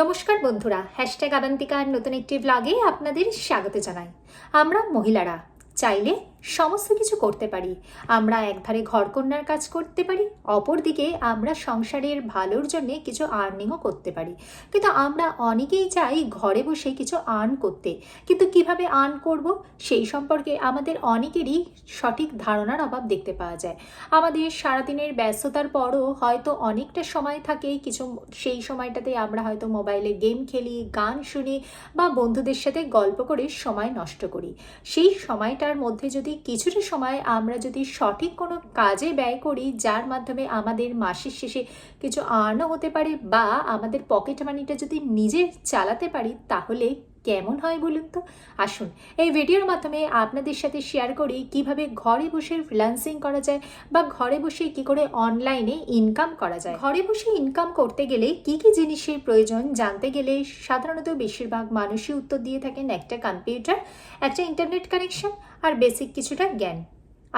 নমস্কার বন্ধুরা হ্যাশট্যাগ আবান্তিকার নতুন একটি ব্লগে আপনাদের স্বাগত জানাই। আমরা মহিলারা চাইলে সমস্ত কিছু করতে পারি। আমরা একধারে ঘরকন্যার কাজ করতে পারি, অপরদিকে আমরা সংসারের ভালোর জন্য কিছু আর্নিংও করতে পারি। কিন্তু আমরা অনেকেই চাই ঘরে বসে কিছু আর্ন করতে। কিন্তু কীভাবে আর্ন করব? সেই সম্পর্কে আমাদের অনেকেরই সঠিক ধারণার অভাব দেখতে পাওয়া যায়। আমাদের সারাদিনের ব্যস্ততার পরও হয়তো অনেকটা সময় থাকে, কিছু সেই সময়টাতে আমরা হয়তো মোবাইলে গেম খেলি, গান শুনি বা বন্ধুদের সাথে গল্প করে সময় নষ্ট করি। সেই সময়টার মধ্যে যদি কিছুটা সময় আমরা যদি সঠিক কোনো কাজে ব্যয় করি, যার মাধ্যমে আমাদের মাসের শেষে কিছু আর্নও হতে পারে বা আমাদের পকেট মানিটা যদি নিজে চালাতে পারি, তাহলে কেমন হয় বলুন তো? আসুন, এই ভিডিওর মাধ্যমে আপনাদের সাথে শেয়ার করি কীভাবে ঘরে বসে ফ্রিল্যান্সিং করা যায় বা ঘরে বসে কি করে অনলাইনে ইনকাম করা যায়। ঘরে বসে ইনকাম করতে গেলে কি কি জিনিসের প্রয়োজন জানতে গেলে সাধারণত বেশিরভাগ মানুষই উত্তর দিয়ে থাকেন একটা কম্পিউটার একটা ইন্টারনেট কানেকশন আর বেসিক কিছুটা জ্ঞান।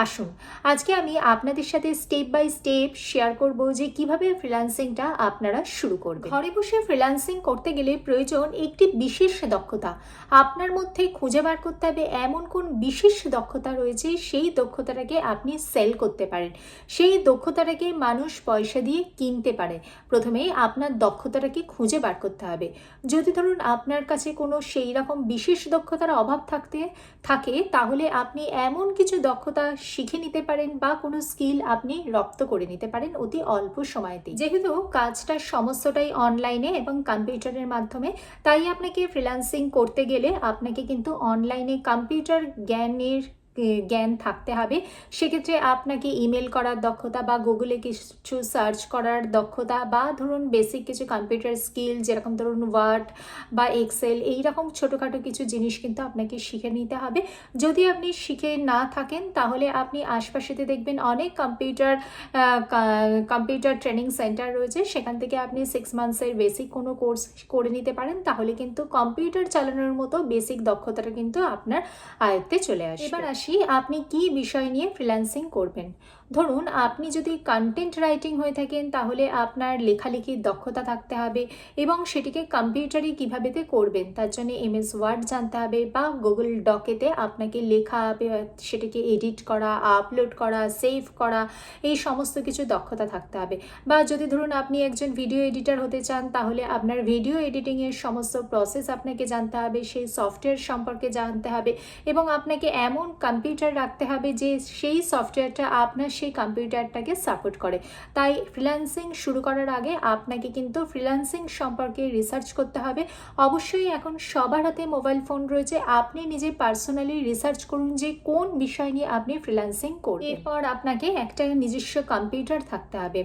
আসুন, আজকে আমি আপনাদের সাথে স্টেপ বাই স্টেপ শেয়ার করব যে কীভাবে ফ্রিল্যান্সিংটা আপনারা শুরু করবেন। ঘরে বসে ফ্রিল্যান্সিং করতে গেলে প্রয়োজন একটি বিশেষ দক্ষতা। আপনার মধ্যে খুঁজে বার করতে হবে এমন কোন বিশেষ দক্ষতা রয়েছে, সেই দক্ষতাটাকে আপনি সেল করতে পারেন। সেই দক্ষতাটাকে মানুষ পয়সা দিয়ে কিনতে পারে। প্রথমে আপনার দক্ষতাটাকে খুঁজে বার করতে হবে। যদি ধরুন আপনার কাছে কোনো সেই রকম বিশেষ দক্ষতার অভাব থাকতে, থাকে, তাহলে আপনি এমন কিছু দক্ষতা শিখে নিতে পারেন বা কোনো স্কিল আপনি রপ্ত করে নিতে পারেন অতি অল্প সময়তেই। যেহেতু কাজটা সমস্তটাই অনলাইনে এবং কম্পিউটারের মাধ্যমে, তাই আপনাকে ফ্রিল্যান্সিং করতে গেলে আপনাকে কিন্তু অনলাইনে কম্পিউটার জ্ঞানের জ্ঞান থাকতে হবে। সেক্ষেত্রে আপনাকে ইমেল করার দক্ষতা বা গুগলে কিছু সার্চ করার দক্ষতা বা ধরুন বেসিক কিছু কম্পিউটার স্কিল, যেরকম ধরুন ওয়ার্ড বা এক্সেল এই রকম ছোটোখাটো কিছু জিনিস কিন্তু আপনাকে শিখে নিতে হবে। যদি আপনি শিখে না থাকেন, তাহলে আপনি আশপাশেতে দেখবেন অনেক কম্পিউটার কম্পিউটার ট্রেনিং সেন্টার রয়েছে। সেখান থেকে আপনি সিক্স মান্থসের বেসিক কোনো কোর্স করে নিতে পারেন। তাহলে কিন্তু কম্পিউটার চালানোর মতো বেসিক দক্ষতাটা কিন্তু আপনার আয়ত্তে চলে আসে এবার আসি আসি আপনি কি বিষয় নিয়ে ফ্রিল্যান্সিং করবেন? ধরুন, আপনি যদি কন্টেন্ট রাইটিং হয়ে থাকেন, তাহলে আপনার লেখালেখির দক্ষতা থাকতে হবে এবং সেটিকে কম্পিউটারে কীভাবে করবেন, তার জন্য এমএস ওয়ার্ড জানতে হবে বা গুগল ডকেতে আপনাকে লেখা সেটাকে এডিট করা আপলোড করা সেভ করা, এই সমস্ত কিছু দক্ষতা থাকতে হবে। বা যদি ধরুন, আপনি একজন ভিডিও এডিটার হতে চান, তাহলে আপনার ভিডিও এডিটিংয়ের সমস্ত প্রসেস আপনাকে জানতে হবে, সেই সফটওয়্যার সম্পর্কে জানতে হবে এবং আপনাকে এমন কম্পিউটার রাখতে হবে যে সেই সফটওয়্যারটা আপনার সেই কম্পিউটারটাকে সাপোর্ট করে। তাই ফ্রিল্যান্সিং শুরু করার আগে আপনাকে কিন্তু ফ্রিল্যান্সিং সম্পর্কে রিসার্চ করতে হবে। অবশ্যই এখন সবার হাতে মোবাইল ফোন রয়েছে। আপনি নিজে পার্সোনালি রিসার্চ করুন যে কোন বিষয় নিয়ে আপনি ফ্রিল্যান্সিং করুন এরপর আপনাকে একটা নিজস্ব কম্পিউটার থাকতে হবে।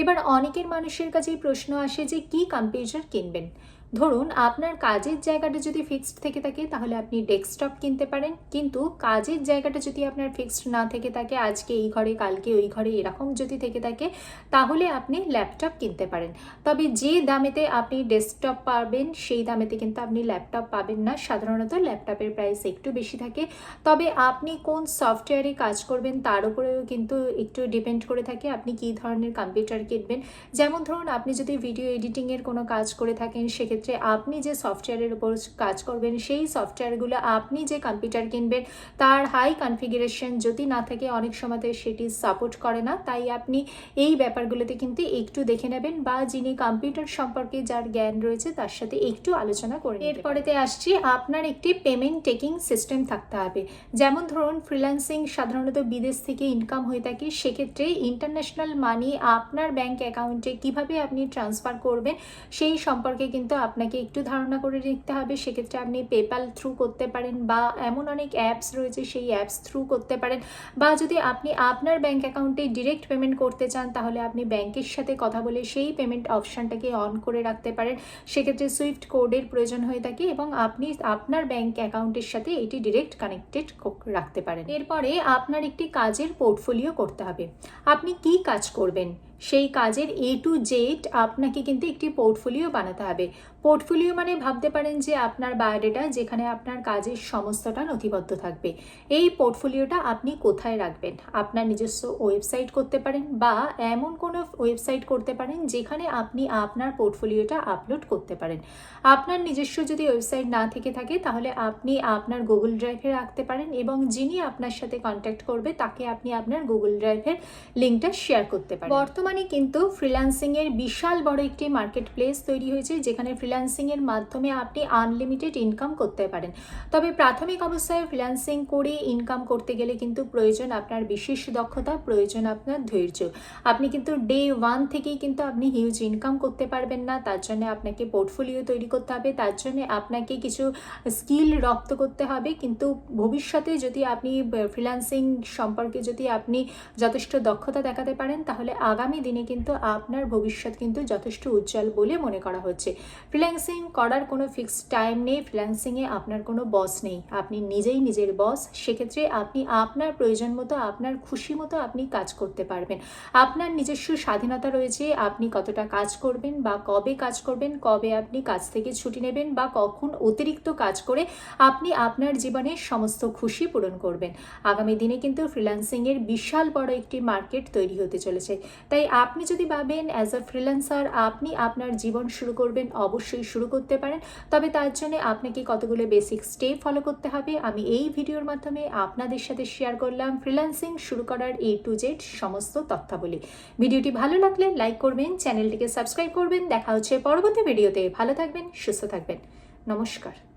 এবার অনেকের মানুষের কাছেই প্রশ্ন আসে যে কি কম্পিউটার কিনবেন? ধরুন, আপনার কাজের জায়গাটা যদি ফিক্সড থেকে থাকে, তাহলে আপনি ডেস্কটপ কিনতে পারেন। কিন্তু কাজের জায়গাটা যদি আপনার ফিক্সড না থেকে থাকে, আজকে এই ঘরে, কালকে ওই ঘরে, এরকম যদি থেকে থাকে, তাহলে আপনি ল্যাপটপ কিনতে পারেন। তবে যে দামেতে আপনি ডেস্কটপ পাবেন, সেই দামেতে কিন্তু আপনি ল্যাপটপ পাবেন না। সাধারণত ল্যাপটপের প্রাইস একটু বেশি থাকে। তবে আপনি কোন সফটওয়্যারে কাজ করবেন, তার উপরেও কিন্তু একটু ডিপেন্ড করে থাকে আপনি কী ধরনের কম্পিউটার কিনবেন। যেমন ধরুন, আপনি যদি ভিডিও এডিটিংয়ের কোনো কাজ করে থাকেন, সেক্ষেত্রে ক্ষেত্রে আপনি যে সফটওয়্যারের উপর কাজ করবেন, সেই সফটওয়্যারগুলো আপনি যে কম্পিউটার কিনবেন, তার হাই কনফিগারেশন যদি না থাকে, অনেক সময়তে সেটি সাপোর্ট করে না। তাই আপনি এই ব্যাপারগুলোতে কিন্তু একটু দেখে নেবেন বা যিনি কম্পিউটার সম্পর্কে যার জ্ঞান রয়েছে, তার সাথে একটু আলোচনা করে এরপরেতে আসছি, আপনার একটি পেমেন্ট টেকিং সিস্টেম থাকতে হবে। যেমন ধরুন ফ্রিল্যান্সিং সাধারণত বিদেশ থেকে ইনকাম হয়ে থাকে, সেক্ষেত্রে ইন্টারন্যাশনাল মানি আপনার ব্যাংক অ্যাকাউন্টে কীভাবে আপনি ট্রান্সফার করবেন, সেই সম্পর্কে কিন্তু আপনাকে একটু ধারণা করে নিতে হবে, সেক্ষেত্রে আপনি পেপাল থ্রু করতে পারেন বা এমন অনেক অ্যাপস রয়েছে সেই অ্যাপস থ্রু করতে পারেন বা যদি আপনি আপনার ব্যাঙ্ক অ্যাকাউন্টে ডিরেক্ট পেমেন্ট করতে চান, তাহলে আপনি ব্যাংকের সাথে কথা বলে সেই পেমেন্ট অপশানটাকে অন করে রাখতে পারেন। সেক্ষেত্রে সুইফট কোডের প্রয়োজন হয়ে থাকে এবং আপনি আপনার ব্যাঙ্ক অ্যাকাউন্টের সাথে এটি ডিরেক্ট কানেক্টেড রাখতে পারেন। এরপরে আপনার একটি কাজের পোর্টফোলিও করতে হবে। আপনি কি কাজ করবেন? সেই কাজের এ টু জেড আপনাকে কিন্তু একটি পোর্টফোলিও বানাতে হবে। পোর্টফোলিও মানে ভাবতে পারেন যে আপনার বায়োডেটা যেখানে আপনার কাজের সমস্তটা নথিবদ্ধ থাকবে। এই পোর্টফোলিওটা আপনি কোথায় রাখবেন? আপনার নিজস্ব ওয়েবসাইট করতে পারেন বা এমন কোনো ওয়েবসাইট করতে পারেন যেখানে আপনি আপনার পোর্টফোলিওটা আপলোড করতে পারেন। আপনার নিজস্ব যদি ওয়েবসাইট না থেকে থাকে তাহলে আপনি আপনার গুগল ড্রাইভে রাখতে পারেন এবং যিনি আপনার সাথে কন্ট্যাক্ট করবে তাকে আপনি আপনার গুগল ড্রাইভের লিঙ্কটা শেয়ার করতে পারেন। বর্তমানে কিন্তু ফ্রিল্যান্সিংয়ের বিশাল বড় একটি মার্কেট প্লেস তৈরি হয়েছে, যেখানে ফ্রিল্যান্সিং এর মাধ্যমে আপনি আনলিমিটেড ইনকাম করতে পারেন। তবে প্রাথমিক অবস্থায় ফ্রিল্যান্সিং করে ইনকাম করতে গেলে কিন্তু প্রয়োজন আপনার বিশেষ দক্ষতা, প্রয়োজন আপনার ধৈর্য। আপনি কিন্তু ডে ওয়ান থেকেই কিন্তু আপনি হিউজ ইনকাম করতে পারবেন না, তার জন্য আপনাকে পোর্টফোলিও তৈরি করতে হবে, তার জন্য আপনাকে কিছু স্কিল রপ্ত করতে হবে। কিন্তু ভবিষ্যতে যদি আপনি ফ্রিল্যান্সিং সম্পর্কে যদি আপনি যথেষ্ট দক্ষতা দেখাতে পারেন, তাহলে আগামী দিনে কিন্তু আপনার ভবিষ্যৎ কিন্তু যথেষ্ট উজ্জ্বল বলে মনে করা হচ্ছে। ফ্রিল্যান্সিং করার কোনো ফিক্সড টাইম নেই ফ্রিল্যান্সিংয়ে আপনার কোনো বস নেই। আপনি নিজেই নিজের বস সেক্ষেত্রে আপনি আপনার প্রয়োজন মতো, আপনার খুশি মতো আপনি কাজ করতে পারবেন। আপনার নিজস্ব স্বাধীনতা রয়েছে, আপনি কতটা কাজ করবেন বা কবে কাজ করবেন, কবে আপনি কাজ থেকে ছুটি নেবেন বা কখন অতিরিক্ত কাজ করে আপনি আপনার জীবনের সমস্ত খুশি পূরণ করবেন। আগামী দিনে কিন্তু ফ্রিল্যান্সিংয়ের বিশাল বড় একটি মার্কেট তৈরি হতে চলেছে। তাই আপনি যদি ভাবেন অ্যাজ আ ফ্রিল্যান্সার আপনি আপনার জীবন শুরু করবেন, অবশ্যই শুরু করতে পারেন। তবে তার জন্য আপনাকে কতগুলো বেসিক স্টেপ ফলো করতে হবে, আমি এই ভিডিওর মাধ্যমে আপনাদের সাথে শেয়ার করলাম ফ্রিল্যান্সিং শুরু করার এ টু জেড সমস্ত তথ্যাবলী। ভিডিওটি ভালো লাগলে লাইক করবেন চ্যানেলটিকে সাবস্ক্রাইব করবেন। দেখা হচ্ছে পরবর্তী ভিডিওতে ভালো থাকবেন, সুস্থ থাকবেন। নমস্কার।